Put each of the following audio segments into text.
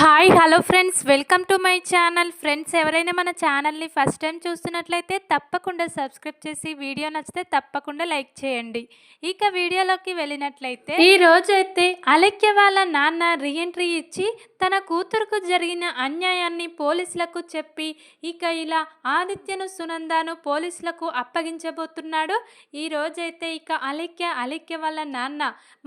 Hi hello friends. Welcome to my channel. Friends ఎవరైనా మన ఛానల్ని ఫస్ట్ టైం చూస్తున్నట్లయితే తప్పకుండా సబ్స్క్రైబ్ చేసి వీడియో నచ్చితే తప్పకుండా లైక్ చేయండి. ఇక వీడియోలోకి వెళ్ళినట్లయితే ఈ రోజైతే అలెక్య వాళ్ళ నాన్న రీఎంట్రీ ఇచ్చి తన కూతురుకు జరిగిన అన్యాయాన్ని పోలీసులకు చెప్పి ఇక ఇలా ఆదిత్యను సునందాను పోలీసులకు అప్పగించబోతున్నాడు. ఈ రోజైతే ఇక అలెక్య అలెక్య వాళ్ళ నాన్న.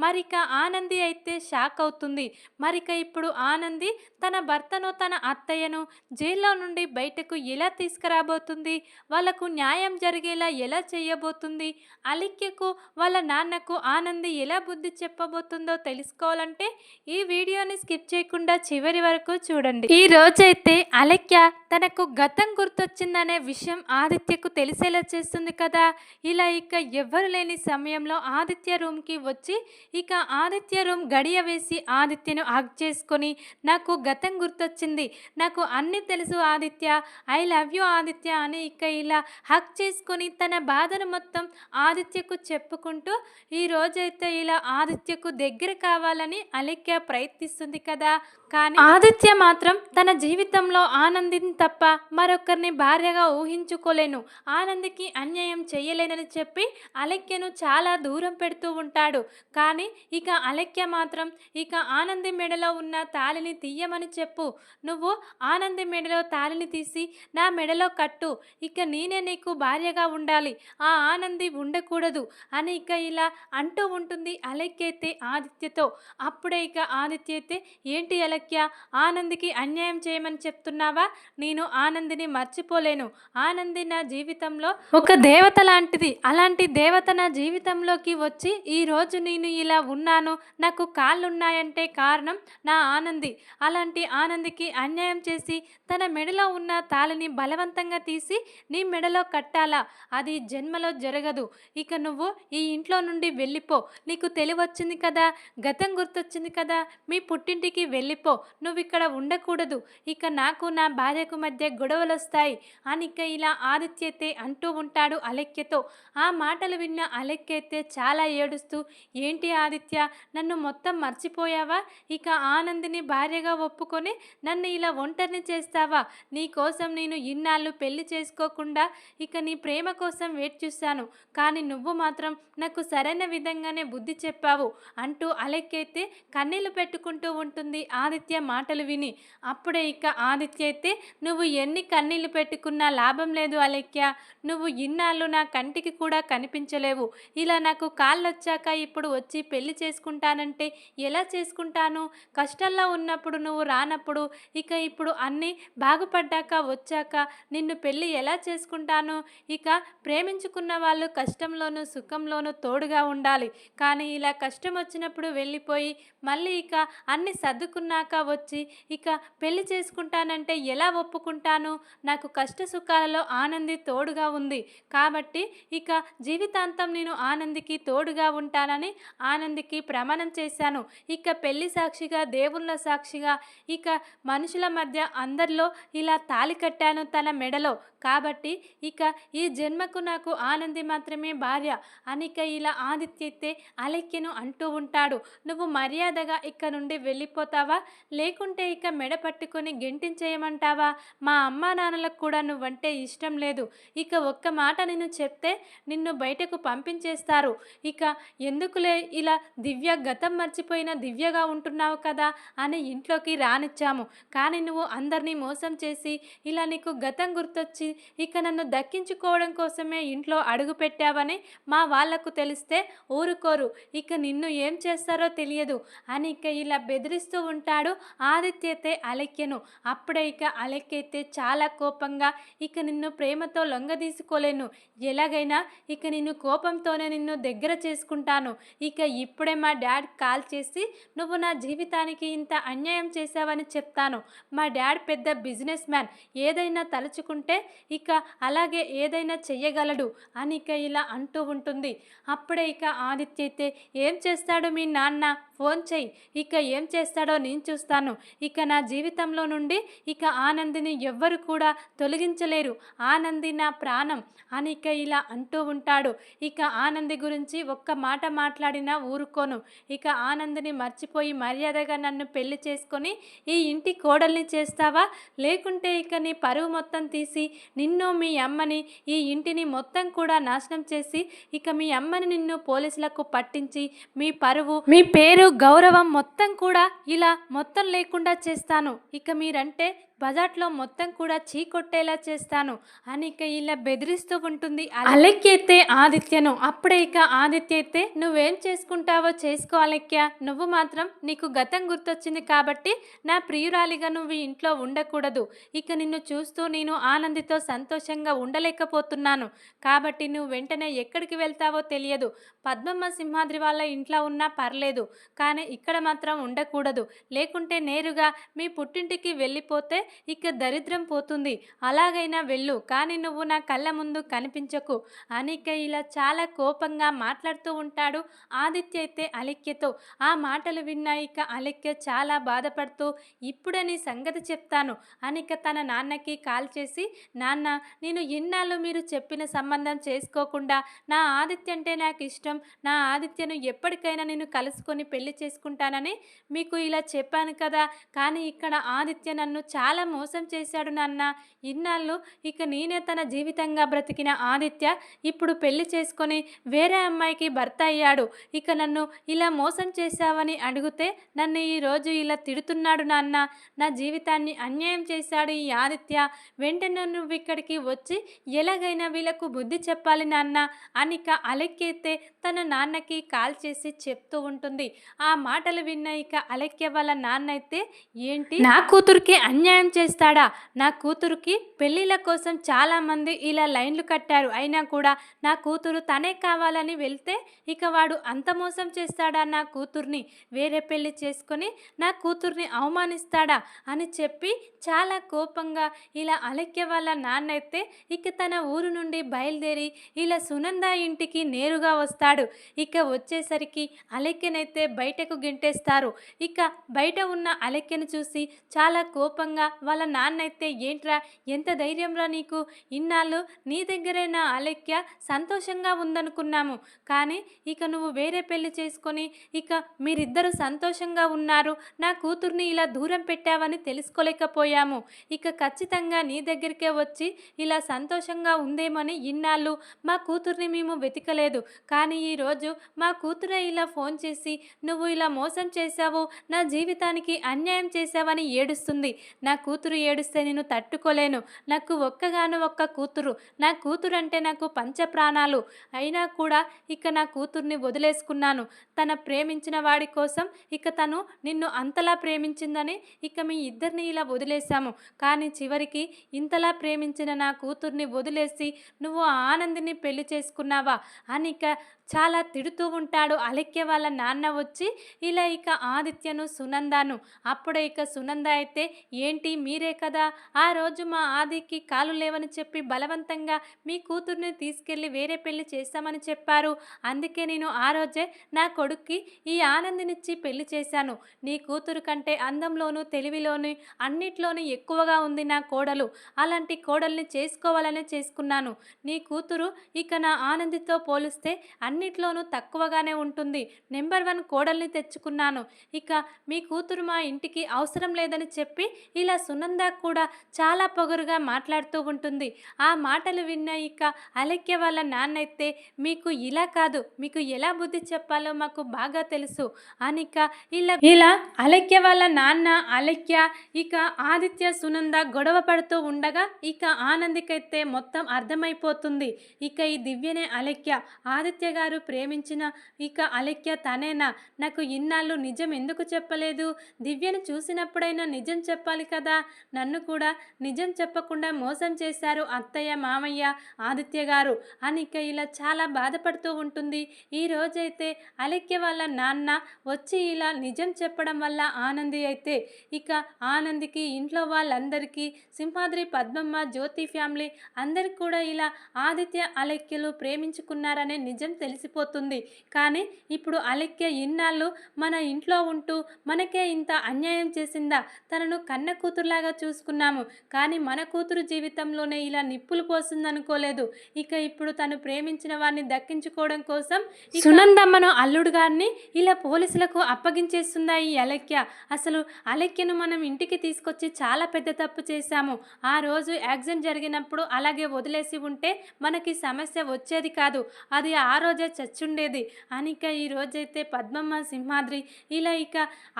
మరిక ఆనంది అయితే షాక్ అవుతుంది. మరిక ఇప్పుడు ఆనంది తన భర్తను తన అత్తయ్యను జైల్లో నుండి బయటకు ఎలా తీసుకురాబోతుంది? వాళ్ళకు న్యాయం జరిగేలా ఎలా చేయబోతుంది? అలిక్యకు వాళ్ళ నాన్నకు ఆనంది ఎలా బుద్ధి చెప్పబోతుందో తెలుసుకోవాలంటే ఈ వీడియోని స్కిప్ చేయకుండా చివరి వరకు చూడండి. ఈ రోజైతే అలక్య తనకు గతం గుర్తొచ్చిందనే విషయం ఆదిత్యకు తెలిసేలా చేస్తుంది కదా? ఇలా ఇక ఎవ్వరు లేని సమయంలో ఆదిత్య రూమ్కి వచ్చి ఇక ఆదిత్య రూమ్ గడియ వేసి ఆదిత్యను ఆగ్ చేసుకొని నాకు గతం గుర్తొచ్చింది. నాకు అన్నీ తెలుసు Aditya. I love you Aditya అని ఇక ఇలా హక్ చేసుకొని తన బాధను మొత్తం ఆదిత్యకు చెప్పుకుంటూ ఈ రోజైతే ఇలా ఆదిత్యకు దగ్గర కావాలని అలెక్య ప్రయత్నిస్తుంది కదా. కానీ ఆదిత్య మాత్రం తన జీవితంలో ఆనందిని తప్ప మరొకరిని భార్యగా ఊహించుకోలేను. ఆనందికి అన్యాయం చేయలేనని చెప్పి అలెక్యను చాలా దూరం పెడుతూ ఉంటాడు. కానీ ఇక అలెక్య మాత్రం ఇక ఆనంది మెడలో ఉన్న తాళిని తీయమని చెప్పు. నువ్వు ఆనంది మెడలో తాళిని తీసి నా మెడలో కట్టు. ఇక నేనే నీకు భార్యగా ఉండాలి. ఆ ఆనంది ఉండకూడదు అని ఇక ఇలా అంటూ ఉంటుంది అలెక్య అయితే ఆదిత్యతో. అప్పుడే ఇక ఆదిత్య అయితే ఏంటి అలక్య ఆనందికి అన్యాయం చేయమని చెప్తున్నావా? నేను ఆనందిని మర్చిపోలేను. ఆనంది నా జీవితంలో ఒక దేవత లాంటిది. అలాంటి దేవత నా జీవితంలోకి వచ్చి ఈ రోజు నేను ఇలా ఉన్నాను. నాకు కాళ్ళున్నాయంటే కారణం నా ఆనంది. అలాంటి ఆనందికి అన్యాయం చేసి తన మెడలో ఉన్న తాళిని బలవంతంగా తీసి నీ మెడలో కట్టాలా? అది జన్మలో జరగదు. ఇక నువ్వు ఈ ఇంట్లో నుండి వెళ్ళిపో. నీకు తెలివచ్చింది కదా? గతం గుర్తొచ్చింది కదా? మీ పుట్టింటికి వెళ్ళిపో. నువ్వు ఇక్కడ ఉండకూడదు. ఇక నాకు నా భార్యకు మధ్య గొడవలు వస్తాయి అని ఇక ఇలా ఆదిత్యతే అంటూ ఉంటాడు అలెక్యతో ఆ మాటలు విన్న అలెక్యతే చాలా ఏడుస్తూ ఏంటి ఆదిత్య నన్ను మొత్తం మర్చిపోయావా? ఇక ఆనందిని భార్యగా ఒప్పుకొని నన్ను ఇలా ఒంటరిని చేస్తావా? నీ కోసం నేను ఇన్నాళ్ళు పెళ్ళి చేసుకోకుండా ఇక నీ ప్రేమ కోసం వెయిట్ చూశాను. కానీ నువ్వు మాత్రం నాకు సరైన విధంగానే బుద్ధి చెప్పావు అంటూ అలెక్కైతే కన్నీళ్ళు పెట్టుకుంటూ ఉంటుంది ఆదిత్య మాటలు విని అప్పుడే ఇక ఆదిత్య అయితే నువ్వు ఎన్ని కన్నీళ్ళు పెట్టుకున్నా లాభం లేదు అలెక్య నువ్వు ఇన్నాళ్ళు నా కంటికి కూడా కనిపించలేవు. ఇలా నాకు కాళ్ళు వచ్చాక ఇప్పుడు వచ్చి పెళ్ళి చేసుకుంటానంటే ఎలా చేసుకుంటాను? కష్టంలో ఉన్నప్పుడు నువ్వు రానప్పుడు ఇక ఇప్పుడు అన్నీ బాగుపడ్డాక వచ్చాక నిన్ను పెళ్ళి ఎలా చేసుకుంటాను? ఇక ప్రేమించుకున్న వాళ్ళు కష్టంలోనూ సుఖంలోనూ తోడుగా ఉండాలి. కానీ ఇలా కష్టం వచ్చినప్పుడు వెళ్ళిపోయి మళ్ళీ ఇక అన్ని సర్దుకున్నాక వచ్చి ఇక పెళ్ళి చేసుకుంటానంటే ఎలా ఒప్పుకుంటాను? నాకు కష్ట సుఖాలలో ఆనంది తోడుగా ఉంది. కాబట్టి ఇక జీవితాంతం నేను ఆనందికి తోడుగా ఉంటానని ఆనందికి ప్రమాణం చేశాను. ఇక పెళ్ళి సాక్షిగా దేవుళ్ళ సాక్షిగా ఇక మనుషుల మధ్య అందరిలో ఇలా తాలి కట్టాను తన మెడలో. కాబట్టి ఇక ఈ జన్మకు నాకు ఆనంది మాత్రమే భార్య. అనిక ఇలా ఆదిత్యతే అలెక్యను అంటూ ఉంటాడు. నువ్వు మర్యాదగా ఇక్కడ నుండి వెళ్ళిపోతావా? లేకుంటే ఇక మెడ పట్టుకొని గెంటించేయమంటావా? మా అమ్మా నాన్నలకు కూడా నువ్వంటే ఇష్టం లేదు. ఇక ఒక్క మాట నేను చెప్తే నిన్ను బయటకు పంపించేస్తారు. ఇక ఎందుకులే ఇలా దివ్య గతం మర్చిపోయిన దివ్యగా ఉంటున్నావు కదా అని ఇంట్లోకి రానిచ్చాము. కానీ నువ్వు అందరినీ మోసం చేసి ఇలా నీకు గతం గుర్తొచ్చి ఇక నన్ను దక్కించుకోవడం కోసమే ఇంట్లో అడుగు పెట్టావని మా వాళ్ళకు తెలిస్తే ఊరుకోరు. ఇక నిన్ను ఏం చేస్తారో తెలియదు. అని ఇక ఇలా బెదిరిస్తూ ఉంటాడు ఆదిత్యతే అలెక్యను. అప్పుడే ఇక అలెక్కైతే చాలా కోపంగా ఇక నిన్ను ప్రేమతో లొంగదీసుకోలేను ఎలాగైనా ఇక నిన్ను కోపంతోనే నిన్ను దగ్గర చేసుకుంటాను. ఇక ఇప్పుడే మా డాడ్ కాల్ చేసి నువ్వు నా జీవితానికి ఇంత అన్యాయం చేశావని చెప్తాను. మా డాడ్ పెద్ద బిజినెస్ మ్యాన్. ఏదైనా తలుచుకుంటే ఇక అలాగే ఏదైనా చెయ్యగలడు అని ఇక ఇలా అంటూ ఉంటుంది. అప్పుడే ఇక ఆదిత్య అయితే ఏం చేస్తాడు మీ నాన్న? ఫోన్ చెయ్యి ఇక ఏం చేస్తాడో నేను చూస్తాను. ఇక నా జీవితంలో నుండి ఇక ఆనందిని ఎవ్వరు కూడా తొలగించలేరు. ఆనంది నా ప్రాణం అని ఇక ఇలా అంటూ ఉంటాడు. ఇక ఆనంది గురించి ఒక్క మాట మాట్లాడినా ఊరుకోను. ఇక ఆనందిని మర్చిపోయి మర్యాదగా నన్ను పెళ్ళి చేసుకొని ఈ ఇంటి కోడల్ని చేస్తావా? లేకుంటే ఇక నీ పరువు మొత్తం తీసి నిన్ను మీ అమ్మని ఈ ఇంటిని మొత్తం కూడా నాశనం చేసి ఇక మీ అమ్మని నిన్ను పోలీసులకు పట్టించి మీ పరువు మీ పేరు గౌరవం మొత్తం కూడా ఇలా మొత్తం లేకుండా చేస్తాను. ఇక మీరంటే బజార్లో మొత్తం కూడా చీకొట్టేలా చేస్తాను. అని ఇక ఇలా బెదిరిస్తూ ఉంటుంది. అలెక్కెత్తే ఆదిత్యను. అప్పుడే ఇక ఆదిత్య అయితే నువ్వేం చేసుకుంటావో చేసుకో అలెక్య. నువ్వు మాత్రం నీకు గతం గుర్తొచ్చింది కాబట్టి నా ప్రియురాలిగా నువ్వు ఇంట్లో ఉండకూడదు. ఇక నిన్ను చూస్తూ నేను ఆనందితో సంతోషంగా ఉండలేకపోతున్నాను. కాబట్టి నువ్వు వెంటనే ఎక్కడికి వెళ్తావో తెలియదు. పద్మమ్మ సింహాద్రి వాళ్ళ ఇంట్లో ఉన్నా పర్లేదు. కానీ ఇక్కడ మాత్రం ఉండకూడదు. లేకుంటే నేరుగా మీ పుట్టింటికి వెళ్ళిపోతే ఇక దరిద్రం పోతుంది. అలాగైనా వెళ్ళు కానీ నువ్వు నా కళ్ళ ముందు కనిపించకు. అనిక ఇలా చాలా కోపంగా మాట్లాడుతూ ఉంటాడు. ఆదిత్య అయితే అలిక్యతో ఆ మాటలు విన్న ఇక అలిక్య చాలా బాధపడుతూ ఇప్పుడే నీ సంగతి చెప్తాను. అనిక తన నాన్నకి కాల్ చేసి నాన్న నేను ఇన్నాళ్ళు మీరు చెప్పిన సంబంధం చేసుకోకుండా నా ఆదిత్య అంటే నాకు ఇష్టం. నా ఆదిత్యను ఎప్పటికైనా నేను కలుసుకొని పెళ్ళి చేసుకుంటానని మీకు ఇలా చెప్పాను కదా. కానీ ఇక్కడ ఆదిత్య నన్ను చాలా మోసం చేశాడు నాన్న. ఇన్నాళ్ళు ఇక నేనే తన జీవితంగా బ్రతికిన ఆదిత్య ఇప్పుడు పెళ్ళి చేసుకొని వేరే అమ్మాయికి భర్త అయ్యాడు. ఇక నన్ను ఇలా మోసం చేశావని అడిగితే నన్ను ఈరోజు ఇలా తిడుతున్నాడు నాన్న. నా జీవితాన్ని అన్యాయం చేశాడు ఈ ఆదిత్య. వెంటనే నువ్వు ఇక్కడికి వచ్చి ఎలాగైనా వీళ్ళకు బుద్ధి చెప్పాలి నాన్న అనిక అలెక్కెత్తే తన నాన్నకి కాల్ చేసి చెప్తూ ఉంటుంది. ఆ మాటలు విన్న ఇక అలెక్య వాళ్ళ నాన్న అయితే ఏంటి? నా కూతురికి అన్యాయం చేస్తాడా? నా కూతురికి పెళ్ళిళ్ళ కోసం చాలామంది ఇలా లైన్లు కట్టారు. అయినా కూడా నా కూతురు తనే కావాలని వెళ్తే ఇక వాడు అంత మోసం చేస్తాడా నా కూతుర్ని? వేరే పెళ్ళి చేసుకొని నా కూతుర్ని అవమానిస్తాడా? అని చెప్పి చాలా కోపంగా ఇలా అలెక్య వాళ్ళ నాన్న అయితే ఇక తన ఊరు నుండి బయలుదేరి ఇలా సునంద ఇంటికి నేరుగా వస్తాడు. ఇక వచ్చేసరికి అలెక్యనైతే బయటకు గెంటేస్తారు. ఇక బయట ఉన్న అలెక్యను చూసి చాలా కోపంగా వాళ్ళ నాన్న అయితే ఏంట్రా ఎంత ధైర్యంరా నీకు? ఇన్నాళ్ళు నీ దగ్గరే నా అలెక్య సంతోషంగా ఉందనుకున్నాము. కానీ ఇక నువ్వు వేరే పెళ్ళి చేసుకొని ఇక మీరిద్దరూ సంతోషంగా ఉన్నారు. నా కూతుర్ని ఇలా దూరం పెట్టావని తెలుసుకోలేకపోయాము. ఇక ఖచ్చితంగా నీ దగ్గరికే వచ్చి ఇలా సంతోషంగా ఉందేమని ఇన్నాళ్ళు మా కూతుర్ని మేము వెతకలేదు. కానీ ఈరోజు మా కూతురే ఇలా ఫోన్ చేసి నువ్వు ఇలా మోసం చేశావు. నా జీవితానికి అన్యాయం చేశావని ఏడుస్తుంది. నాకు కూతురు ఏడిస్తే నేను తట్టుకోలేను. నాకు ఒక్కగాను ఒక్క కూతురు. నా కూతురు అంటే నాకు పంచ ప్రాణాలు అయినా కూడా ఇక నా కూతుర్ని వదిలేసుకున్నాను. తన ప్రేమించిన వాడి కోసం ఇక తను నిన్ను అంతలా ప్రేమించిందని ఇక మీ ఇద్దరిని ఇలా వదిలేశాము. కానీ చివరికి ఇంతలా ప్రేమించిన నా కూతుర్ని వదిలేసి నువ్వు ఆనందిని పెళ్ళి చేసుకున్నావా? అని ఇక చాలా తిడుతూ ఉంటాడు. అలెక్య వాళ్ళ నాన్న వచ్చి ఇలా ఇక ఆదిత్యను సునందాను అప్పుడే ఇక సునంద అయితే ఏంటి? మీరే కదా? ఆ రోజు మా ఆదికి కాలు లేవని చెప్పి బలవంతంగా మీ కూతుర్ని తీసుకెళ్ళి వేరే పెళ్ళి చేస్తామని చెప్పారు. అందుకే నేను ఆ రోజే నా కొడుక్కి ఈ ఆనందినిచ్చి పెళ్ళి చేశాను. నీ కూతురు కంటే అందంలోనూ తెలివిలోను అన్నిట్లోనూ ఎక్కువగా ఉంది నా కోడలు. అలాంటి కోడల్ని చేసుకోవాలనే చేసుకున్నాను. నీ కూతురు ఇక నా ఆనందితో పోలిస్తే అన్నిట్లోనూ తక్కువగానే ఉంటుంది. నెంబర్ వన్ కోడల్ని తెచ్చుకున్నాను. ఇక మీ కూతురు మా ఇంటికి అవసరం లేదని చెప్పి ఇలా సునంద కూడా చాలా పొగరుగా మాట్లాడుతూ ఉంటుంది. ఆ మాటలు విన్న ఇక అలెక్య వాళ్ళ నాన్నైతే మీకు ఇలా కాదు మీకు ఎలా బుద్ధి చెప్పాలో మాకు బాగా తెలుసు అనిక ఇలా ఇలా అలెక్య వాళ్ళ నాన్న అలెక్య ఇక ఆదిత్య సునంద గొడవ పడుతూ ఉండగా ఇక ఆనందికైతే మొత్తం అర్థమైపోతుంది. ఇక ఈ దివ్యనే అలెక్య ఆదిత్య గారు ప్రేమించిన ఇక అలెక్య తనేనా? నాకు ఇన్నాళ్ళు నిజం ఎందుకు చెప్పలేదు? దివ్యను చూసినప్పుడైనా నిజం చెప్పాలి కదా? నన్ను కూడా నిజం చెప్పకుండా మోసం చేశారు అత్తయ్య మామయ్య ఆదిత్య గారు అని ఇక ఇలా చాలా బాధపడుతూ ఉంటుంది. ఈ రోజైతే అలెక్య వాళ్ళ నాన్న వచ్చి ఇలా నిజం చెప్పడం వల్ల ఆనంది అయితే ఇక ఆనందికి ఇంట్లో వాళ్ళందరికీ సింహాద్రి పద్మమ్మ జ్యోతి ఫ్యామిలీ అందరికి కూడా ఇలా ఆదిత్య అలెక్యలు ప్రేమించుకున్నారనే నిజం తెలిసి తెలిసిపోతుంది కానీ ఇప్పుడు అలెక్య ఇన్నాళ్ళు మన ఇంట్లో ఉంటూ మనకే ఇంత అన్యాయం చేసిందా? తనను కన్న కూతురులాగా చూసుకున్నాము. కానీ మన కూతురు జీవితంలోనే ఇలా నిప్పులు పోసిందనుకోలేదు. ఇక ఇప్పుడు తను ప్రేమించిన వారిని దక్కించుకోవడం కోసం సునందమ్మను అల్లుడు గారిని ఇలా పోలీసులకు అప్పగించేస్తుందా ఈ అలెక్య అసలు అలెక్యను మనం ఇంటికి తీసుకొచ్చి చాలా పెద్ద తప్పు చేశాము. ఆ రోజు యాక్సిడెంట్ జరిగినప్పుడు అలాగే వదిలేసి ఉంటే మనకి సమస్య వచ్చేది కాదు. అది ఆ రోజే చచ్చుండేది. అనిక ఈ రోజైతే పద్మమ్మ సింహాద్రి ఇలా ఇక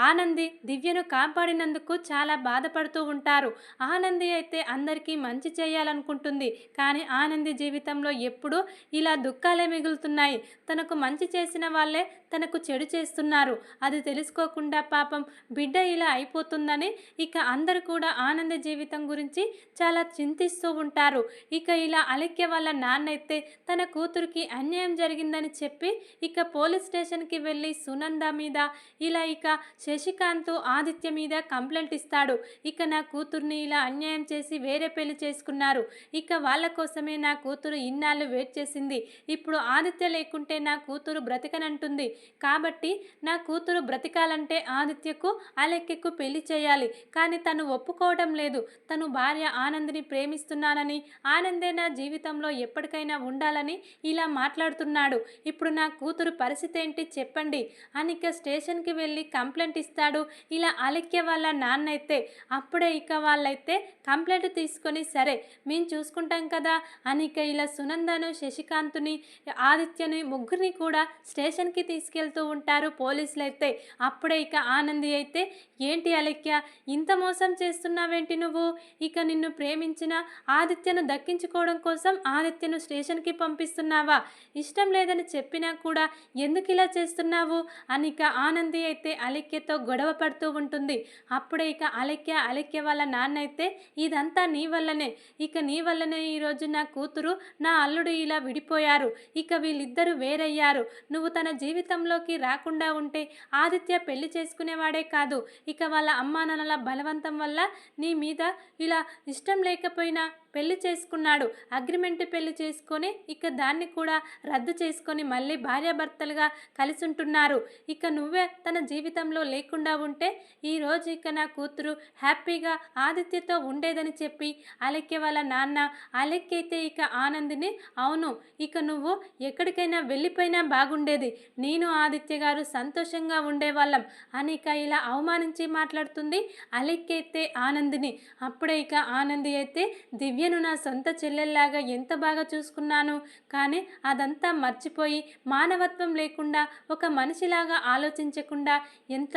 ఆనంది దివ్యను కాపాడినందుకు చాలా బాధపడుతూ ఉంటారు. ఆనంది అయితే అందరికీ మంచి చేయాలనుకుంటుంది. కానీ ఆనంది జీవితంలో ఎప్పుడూ ఇలా దుఃఖాలే మిగులుతున్నాయి. తనకు మంచి చేసిన వాళ్ళే తనకు చెడు చేస్తున్నారు. అది తెలుసుకోకుండా పాపం బిడ్డ ఇలా అయిపోతుందని ఇక అందరూ కూడా ఆనంద జీవితం గురించి చాలా చింతిస్తూ ఉంటారు. ఇక ఇలా అలెక్య వాళ్ళ నాన్న అయితే తన కూతురికి అన్యాయం జరిగిందని చెప్పి ఇక పోలీస్ స్టేషన్కి వెళ్ళి సునంద మీద ఇలా ఇక శశికాంత్ ఆదిత్య మీద కంప్లైంట్ ఇస్తాడు. ఇక నా కూతుర్ని ఇలా అన్యాయం చేసి వేరే పెళ్ళి చేసుకున్నారు. ఇక వాళ్ళ కోసమే నా కూతురు ఇన్నాళ్ళు వెయిట్ చేసింది. ఇప్పుడు ఆదిత్య లేకుంటే నా కూతురు బ్రతికనంటుంది. కాబట్టి నా కూతురు బ్రతికాలంటే ఆదిత్యకు అలెక్యకు పెళ్ళి చేయాలి. కానీ తను ఒప్పుకోవడం లేదు. తను భార్య ఆనంద్ని ప్రేమిస్తున్నానని ఆనందే నా జీవితంలో ఎప్పటికైనా ఉండాలని ఇలా మాట్లాడుతున్నాడు. ఇప్పుడు నా కూతురు పరిస్థితి ఏంటి చెప్పండి. అని ఇక స్టేషన్కి వెళ్ళి కంప్లైంట్ ఇస్తాడు. ఇలా అలెక్య వాళ్ళ నాన్న అయితే అప్పుడే ఇక వాళ్ళైతే కంప్లైంట్ తీసుకొని సరే మేము చూసుకుంటాం కదా. అని ఇక ఇలా సునందను శశికాంత్ని ఆదిత్యని ముగ్గురిని కూడా స్టేషన్కి తీసుకెళ్తూ ఉంటారు పోలీసులు అయితే అప్పుడే ఇక ఆనంది అయితే ఏంటి అలెక్య ఇంత మోసం చేస్తున్నావేంటి నువ్వు? ఇక నిన్ను ప్రేమించిన ఆదిత్యను దక్కించుకోవడం కోసం ఆదిత్యను స్టేషన్కి పంపిస్తున్నావా? ఇష్టం లేదు లేదని చెప్పినా కూడా ఎందుకు ఇలా చేస్తున్నావు? అని ఇక ఆనంది అయితే అలెక్యతో గొడవ పడుతూ ఉంటుంది. అప్పుడే ఇక అలెక్య అలెక్య వాళ్ళ నాన్న అయితే ఇదంతా నీ వల్లనే. ఇక నీ వల్లనే ఈరోజు నా కూతురు నా అల్లుడు ఇలా విడిపోయారు. ఇక వీళ్ళిద్దరూ వేరయ్యారు. నువ్వు తన జీవితంలోకి రాకుండా ఉంటే ఆదిత్య పెళ్ళి చేసుకునేవాడే కాదు. ఇక వాళ్ళ అమ్మా నాన్నల బలవంతం వల్ల నీ మీద ఇలా ఇష్టం లేకపోయినా పెళ్ళి చేసుకున్నాడు. అగ్రిమెంట్ పెళ్ళి చేసుకొని ఇక దాన్ని కూడా రద్దు చేసుకొని మళ్ళీ భార్యాభర్తలుగా కలిసి ఉంటున్నారు ఇక నువ్వే తన జీవితంలో లేకుండా ఉంటే ఈరోజు ఇక నా కూతురు హ్యాపీగా ఆదిత్యతో ఉండేదని చెప్పి అలెక్య వాళ్ళ నాన్న అలెక్కైతే ఇక ఆనందిని అవును ఇక నువ్వు ఎక్కడికైనా వెళ్ళిపోయినా బాగుండేది. నేను ఆదిత్య గారు సంతోషంగా ఉండేవాళ్ళం అని ఇక ఇలా అవమానించి మాట్లాడుతుంది అలెక్కైతే ఆనందిని. అప్పుడే ఇక ఆనంది అయితే దివ్యను నా సొంత చెల్లెల్లాగా ఎంత బాగా చూసుకున్నాను? కానీ అదంతా మర్చిపోయి మానవత్వం లేకుండా ఒక మనిషిలాగా ఆలోచించకుండా ఎంత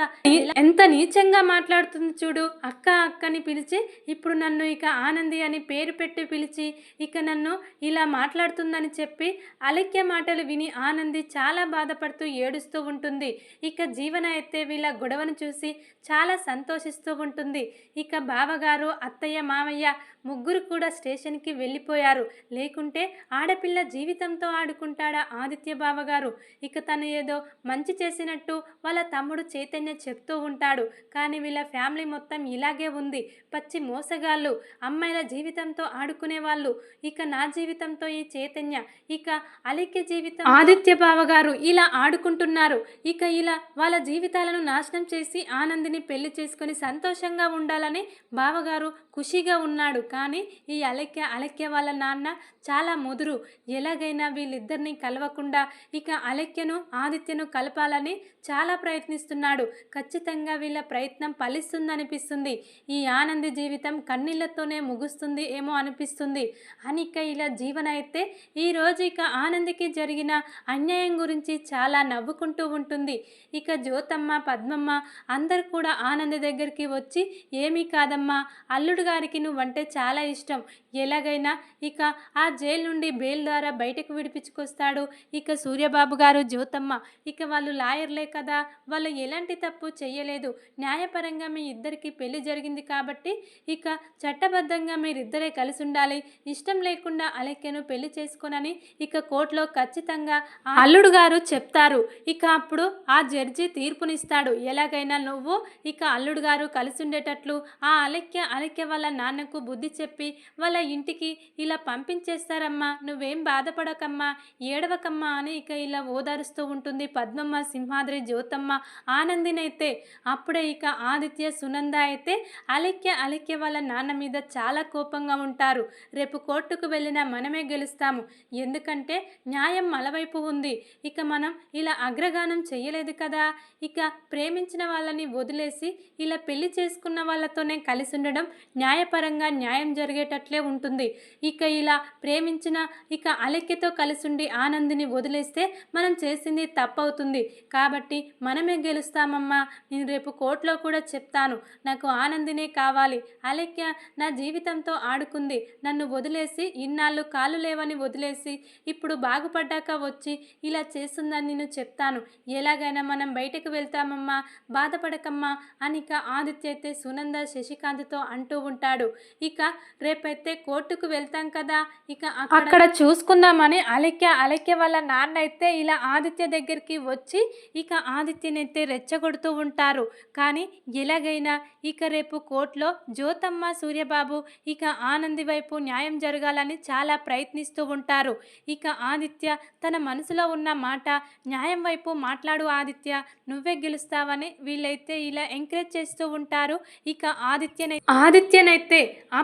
ఎంత నీచంగా మాట్లాడుతుంది చూడు. అక్క అక్కని పిలిచి ఇప్పుడు నన్ను ఇక ఆనంది అని పేరు పెట్టి పిలిచి ఇక నన్ను ఇలా మాట్లాడుతుందని చెప్పి అలక్య మాటలు విని ఆనంది చాలా బాధపడుతూ ఏడుస్తూ ఉంటుంది. ఇక జీవన అయితే వీళ్ళ గొడవను చూసి చాలా సంతోషిస్తూ ఉంటుంది. ఇక బావగారు అత్తయ్య మామయ్య ముగ్గురు కూడా స్టేషన్కి వెళ్ళిపోయారు. లేకుంటే ఆడపిల్ల జీవితంతో ఆడుకుంటాడా ఆదిత్య బావగారు? ఇక తను ఏదో మంచి చేసినట్టు వాళ్ళ తమ్ముడు చైతన్య చెప్తూ ఉంటాడు. కానీ వీళ్ళ ఫ్యామిలీ మొత్తం ఇలాగే ఉంది. పచ్చి మోసగాళ్ళు. అమ్మాయిల జీవితంతో ఆడుకునే వాళ్ళు. ఇక నా జీవితంతో ఈ చైతన్య. ఇక అలిక్య జీవితం. ఆదిత్య బావగారు ఇలా ఆడుకుంటున్నారు. ఇక ఇలా వాళ్ళ జీవితాలను నాశనం చేసి ఆనందిని పెళ్ళి చేసుకొని సంతోషంగా ఉండాలని బావగారు ఖుషిగా ఉన్నాడు. కానీ ఈ అలక్య అలక్య వాళ్ళ నాన్న చాలా ముదురు. ఎలాగైనా వీళ్ళిద్దరిని కలవకుండా ఇక అలక్యను ఆదిత్యను కలపాలని చాలా ప్రయత్నిస్తున్నాడు. ఖచ్చితంగా వీళ్ళ ప్రయత్నం ఫలిస్తుందనిపిస్తుంది. ఈ ఆనంది జీవితం కన్నీళ్ళతోనే ముగుస్తుంది ఏమో అనిపిస్తుంది. అని ఇక ఇలా జీవన అయితే ఈరోజు ఇక ఆనందికి జరిగిన అన్యాయం గురించి చాలా నవ్వుకుంటూ ఉంటుంది. ఇక జ్యోతమ్మ పద్మమ్మ అందరు కూడా ఆనంది దగ్గరికి వచ్చి ఏమీ కాదమ్మా అల్లుడు గారికి నువ్వంటే చాలా చాలా ఇష్టం. ఎలాగైనా ఇక ఆ జైలు నుండి బెయిల్ ద్వారా బయటకు విడిపించుకొస్తాడు ఇక సూర్యబాబు గారు జ్యోతమ్మ. ఇక వాళ్ళు లాయర్లే కదా వాళ్ళు ఎలాంటి తప్పు చేయలేదు న్యాయపరంగా మీ ఇద్దరికి పెళ్ళి జరిగింది కాబట్టి ఇక చట్టబద్ధంగా మీరిద్దరే కలిసి ఉండాలి ఇష్టం లేకుండా అలెక్యను పెళ్ళి చేసుకోనని ఇక కోర్టులో ఖచ్చితంగా ఆ అల్లుడు గారు చెప్తారు. ఇక అప్పుడు ఆ జడ్జి తీర్పునిస్తాడు. ఎలాగైనా నువ్వు ఇక అల్లుడు గారు కలిసి ఉండేటట్లు ఆ అలెక్య అలెక్య వాళ్ళ నాన్నకు బుద్ధి చెప్పి వాళ్ళ ఇంటికి ఇలా పంపించేస్తారమ్మా నువ్వేం బాధపడకమ్మా ఏడవకమ్మా అని ఇక ఇలా ఓదారుస్తూ ఉంటుంది పద్మమ్మ సింహాద్రి జ్యోతమ్మ ఆనందినైతే. అప్పుడే ఇక ఆదిత్య సునంద అయితే అలెక్య అలెక్య వాళ్ళ నాన్న మీద చాలా కోపంగా ఉంటారు. రేపు కోర్టుకు వెళ్ళినా మనమే గెలుస్తాము. ఎందుకంటే న్యాయం మలవైపు ఉంది. ఇక మనం ఇలా అగ్రగానం చేయలేదు కదా. ఇక ప్రేమించిన వాళ్ళని వదిలేసి ఇలా పెళ్ళి చేసుకున్న వాళ్ళతోనే కలిసి ఉండడం న్యాయపరంగా న్యాయ జరిగేటట్లే ఉంటుంది. ఇక ఇలా ప్రేమించిన ఇక అలెక్యతో కలిసిండి ఆనందిని వదిలేస్తే మనం చేసింది తప్పవుతుంది. కాబట్టి మనమే గెలుస్తామమ్మా. నేను రేపు కోర్టులో కూడా చెప్తాను. నాకు ఆనందినే కావాలి. అలెక్య నా జీవితంతో ఆడుకుంది. నన్ను వదిలేసి ఇన్నాళ్ళు కాలు లేవని వదిలేసి ఇప్పుడు బాగుపడ్డాక వచ్చి ఇలా చేస్తుందని నేను చెప్తాను. ఎలాగైనా మనం బయటకు వెళ్తామమ్మా. బాధపడకమ్మా. అని ఇక ఆదిత్య అయితే సునంద శశికాంత్తో అంటూ ఉంటాడు. ఇక రేపైతే కోర్టుకు వెళ్తాం కదా ఇక అక్కడ చూసుకుందామని అలెక్య అలెక్య వాళ్ళ నాన్న అయితే ఇలా ఆదిత్య దగ్గరికి వచ్చి ఇక ఆదిత్యనైతే రెచ్చగొడుతూ ఉంటారు. కానీ ఎలాగైనా ఇక రేపు కోర్టులో జ్యోతమ్మ సూర్యబాబు ఇక ఆనంది వైపు న్యాయం జరగాలని చాలా ప్రయత్నిస్తూ ఉంటారు. ఇక ఆదిత్య తన మనసులో ఉన్న మాట న్యాయం వైపు మాట్లాడు ఆదిత్య నువ్వే గెలుస్తావని వీళ్ళైతే ఇలా ఎంకరేజ్ చేస్తూ ఉంటారు. ఇక ఆదిత్యనై ఆదిత్యనైతే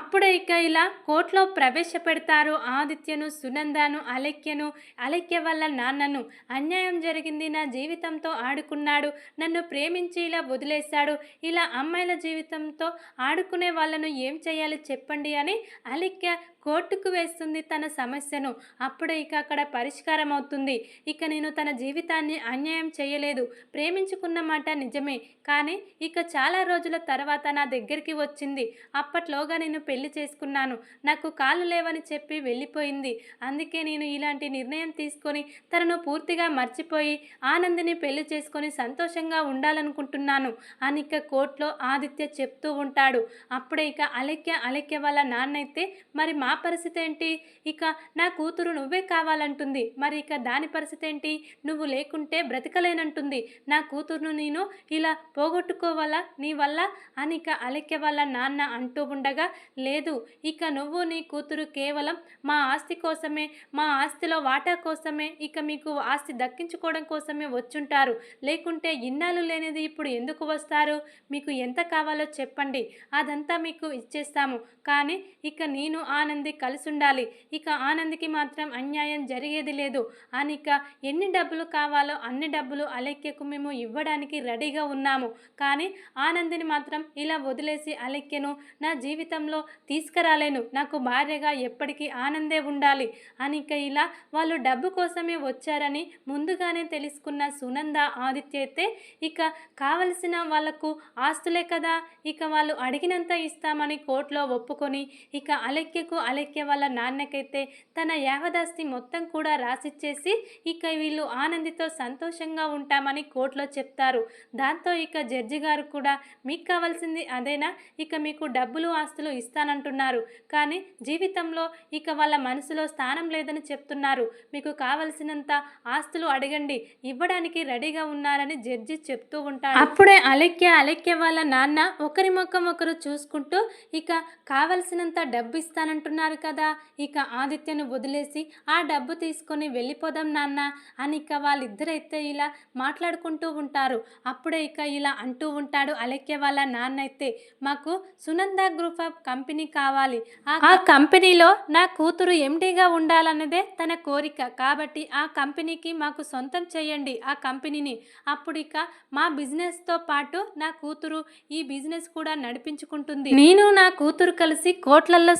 అప్పుడే ఇక ఇలా కోర్టులో ప్రవేశపెడతారు ఆదిత్యను సునందను అలెక్యను అలెక్య వల్ల నాన్నను అన్యాయం జరిగింది నా జీవితంతో ఆడుకున్నాడు. నన్ను ప్రేమించి ఇలా వదిలేశాడు. ఇలా అమ్మాయిల జీవితంతో ఆడుకునే వాళ్ళను ఏం చేయాలి చెప్పండి అని అలెక్య కోర్టుకు వేస్తుంది తన సమస్యను. అప్పుడు ఇక అక్కడ పరిష్కారం అవుతుంది. ఇక నేను తన జీవితాన్ని అన్యాయం చేయలేదు. ప్రేమించుకున్న మాట నిజమే. కానీ ఇక చాలా రోజుల తర్వాత నా దగ్గరికి వచ్చింది. అప్పట్లోగా నేను పెళ్ళి చేసుకున్నాను. నాకు కాలు లేవని చెప్పి వెళ్ళిపోయింది. అందుకే నేను ఇలాంటి నిర్ణయం తీసుకొని తనను పూర్తిగా మర్చిపోయి ఆనందిని పెళ్ళి చేసుకొని సంతోషంగా ఉండాలనుకుంటున్నాను అని ఇక కోర్టులో ఆదిత్య చెప్తూ ఉంటాడు. అప్పుడే ఇక అలెక్య అలెక్య వాళ్ళ నాన్నైతే మరి మా పరిస్థితి ఏంటి? ఇక నా కూతురు నువ్వే కావాలంటుంది. మరి ఇక దాని పరిస్థితి ఏంటి? నువ్వు లేకుంటే బ్రతకలేనంటుంది. నా కూతురును నేను ఇలా పోగొట్టుకోవాలా? నీ వల్ల? అని ఇక అలెక్య వాళ్ళ నాన్న అంటూ ఉండగా లేదు ఇక నువ్వు నీ కూతురు కేవలం మా ఆస్తి కోసమే మా ఆస్తిలో వాటా కోసమే ఇక మీకు ఆస్తి దక్కించుకోవడం కోసమే వచ్చుంటారు. లేకుంటే ఇన్నాళ్ళు లేనిది ఇప్పుడు ఎందుకు వస్తారు? మీకు ఎంత కావాలో చెప్పండి. అదంతా మీకు ఇచ్చేస్తాము. కానీ ఇక నేను ఆనంద ఆనంది కలిసుండాలి. ఇక ఆనందికి మాత్రం అన్యాయం జరిగేది లేదు. అని ఇక ఎన్ని డబ్బులు కావాలో అన్ని డబ్బులు అలెక్యకు మేము ఇవ్వడానికి రెడీగా ఉన్నాము. కానీ ఆనందిని మాత్రం ఇలా వదిలేసి అలెక్యను నా జీవితంలో తీసుకురాలేను. నాకు భార్యగా ఎప్పటికీ ఆనందే ఉండాలి. అని ఇక ఇలా వాళ్ళు డబ్బు కోసమే వచ్చారని ముందుగానే తెలుసుకున్న సునంద ఆదిత్య అయితే ఇక కావలసిన వాళ్ళకు ఆస్తులే కదా. ఇక వాళ్ళు అడిగినంత ఇస్తామని కోర్టులో ఒప్పుకొని ఇక అలెక్యకు అలెక్య వాళ్ళ నాన్నకైతే తన యావదాస్తి మొత్తం కూడా రాసిచ్చేసి ఇక వీళ్ళు ఆనందితో సంతోషంగా ఉంటామని కోర్టులో చెప్తారు. దాంతో ఇక జడ్జి గారు కూడా మీకు కావాల్సింది అదేనా? ఇక మీకు డబ్బులు ఆస్తులు ఇస్తానంటున్నారు. కానీ జీవితంలో ఇక వాళ్ళ మనసులో స్థానం లేదని చెప్తున్నారు. మీకు కావలసినంత ఆస్తులు అడగండి. ఇవ్వడానికి రెడీగా ఉన్నారని జడ్జి చెప్తూ ఉంటారు అప్పుడే అలెక్య అలెక్య వాళ్ళ నాన్న ఒకరి ముఖం ఒకరు చూసుకుంటూ ఇక కావలసినంత డబ్బు ఇస్తానంటున్నారు. కదా. ఇక ఆదిత్యను వదిలేసి ఆ డబ్బు తీసుకొని వెళ్ళిపోదాం నాన్న అని ఇక వాళ్ళిద్దరైతే ఇలా మాట్లాడుకుంటూ ఉంటారు. అప్పుడే ఇక ఇలా అంటూ ఉంటాడు అలెక్య వాళ్ళ నాన్న అయితే మాకు సునంద గ్రూప్ ఆఫ్ కంపెనీ కావాలి. ఆ- కంపెనీలో నా కూతురు ఎండీగా ఉండాలన్నదే తన కోరిక. కాబట్టి ఆ కంపెనీకి మాకు సొంతం చేయండి ఆ కంపెనీని. అప్పుడు ఇక మా బిజినెస్తో పాటు నా కూతురు ఈ బిజినెస్ కూడా నడిపించుకుంటుంది. నేను నా కూతురు కలిసి కోట్లల్లో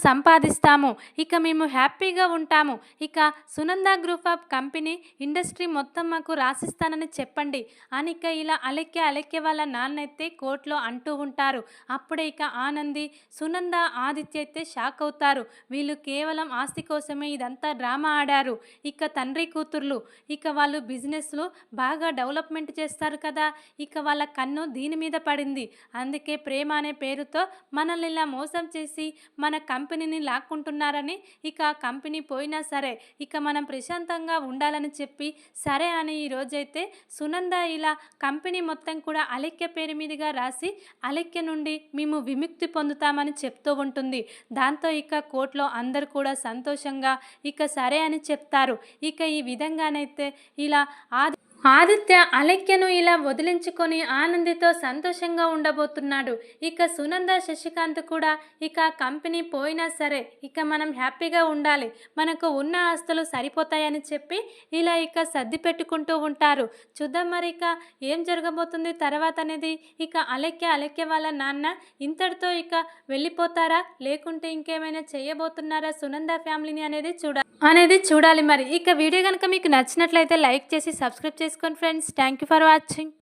చేస్తాము ఇక మేము హ్యాపీగా ఉంటాము. ఇక Sunanda group of company industry మొత్తం మాకు రాసిస్తానని చెప్పండి. అని ఇక ఇలా అలెక్కే అలెక్కే వాళ్ళ నాన్న అయితే కోర్టులో అంటూ ఉంటారు. అప్పుడే ఇక ఆనంది సునంద ఆదిత్య అయితే షాక్ అవుతారు. వీళ్ళు కేవలం ఆస్తి కోసమే ఇదంతా డ్రామా ఆడారు. ఇక తండ్రి కూతుర్లు ఇక వాళ్ళు బిజినెస్లో బాగా డెవలప్మెంట్ చేస్తారు కదా. ఇక వాళ్ళ కన్ను దీని మీద పడింది. అందుకే ప్రేమ అనే పేరుతో మనల్ని ఇలా మోసం చేసి మన కంపెనీని లాక్కుంటున్నారని ఇక కంపెనీ పోయినా సరే ఇక మనం ప్రశాంతంగా ఉండాలని చెప్పి సరే అని ఈ రోజైతే సునంద ఇలా కంపెనీ మొత్తం కూడా అలెక్య పేరు మీదుగా రాసి అలెక్య నుండి మేము విముక్తి పొందుతామని చెప్తూ ఉంటుంది. దాంతో ఇక కోర్టులో అందరు కూడా సంతోషంగా ఇక సరే అని చెప్తారు. ఇక ఈ విధంగానైతే ఇలా ఆది ఆదిత్య అలెక్యను ఇలా వదిలించుకొని ఆనందితో సంతోషంగా ఉండబోతున్నాడు. ఇక సునంద శశికాంత్ కూడా ఇక కంపెనీ పోయినా సరే ఇక మనం హ్యాపీగా ఉండాలి. మనకు ఉన్న ఆస్తులు సరిపోతాయని చెప్పి ఇలా ఇక సర్ది పెట్టుకుంటూ ఉంటారు. చూద్దాం మరి ఇక ఏం జరగబోతుంది తర్వాత అనేది ఇక అలెక్య అలెక్య వాళ్ళ నాన్న ఇంతటితో ఇక వెళ్ళిపోతారా? లేకుంటే ఇంకేమైనా చేయబోతున్నారా సునంద ఫ్యామిలీని అనేది చూడాలి అనేది చూడాలి మరి. ఇక వీడియో కనుక మీకు నచ్చినట్లయితే లైక్ చేసి సబ్స్క్రైబ్ చేసుకోండి ఫ్రెండ్స్. Thank for watching